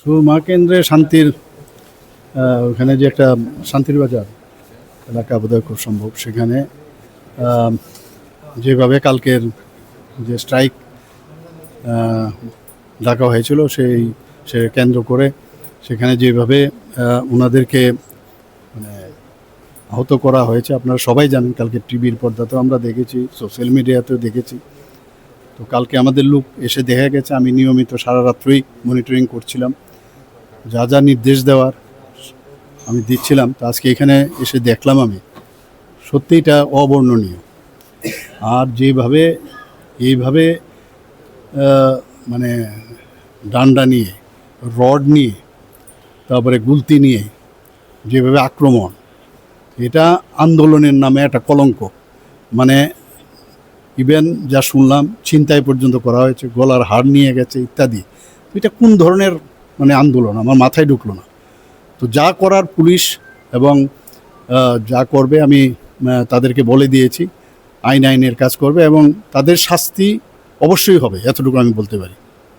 সুরমা কেন্দ্রে শান্তির ওখানে যে একটা শান্তির বাজার, এলাকা বোধহয় খুব সম্ভব সেখানে যেভাবে কালকের যে স্ট্রাইক ডাকা হয়েছিল সেই, সে কেন্দ্র করে সেখানে যেভাবে ওনাদেরকে মানে আহত করা হয়েছে, আপনারা সবাই জানেন কালকে টিভির পর্দাতেও আমরা দেখেছি, সোশ্যাল মিডিয়াতেও দেখেছি। তো কালকে আমাদের লোক এসে দেখা গেছে, আমি নিয়মিত সারা রাত্রই মনিটরিং করছিলাম। যা যা নির্দেশ দেওয়ার আমি দিচ্ছিলাম, তো আজকে এখানে এসে দেখলাম আমি। সত্যি এটা অবর্ণনীয়। আর যেভাবে, এইভাবে মানে ডান্ডা নিয়ে, রড নিয়ে, তারপরে গুলতি নিয়ে, যেভাবে আক্রমণ, এটা আন্দোলনের নামে একটা কলঙ্ক। মানে ইভেন যা শুনলাম, ছিনতাই পর্যন্ত করা হয়েছে, গলার হাড় নিয়ে গেছে, ইত্যাদি। এটা কোন ধরনের মানে আন্দোলন, আমার মাথায় ঢুকলো না। তো যা করার পুলিশ এবং যা করবে আমি তাদেরকে বলে দিয়েছি, আইন আইনের কাজ করবে এবং তাদের শাস্তি অবশ্যই হবে, এতটুকু আমি বলতে পারি।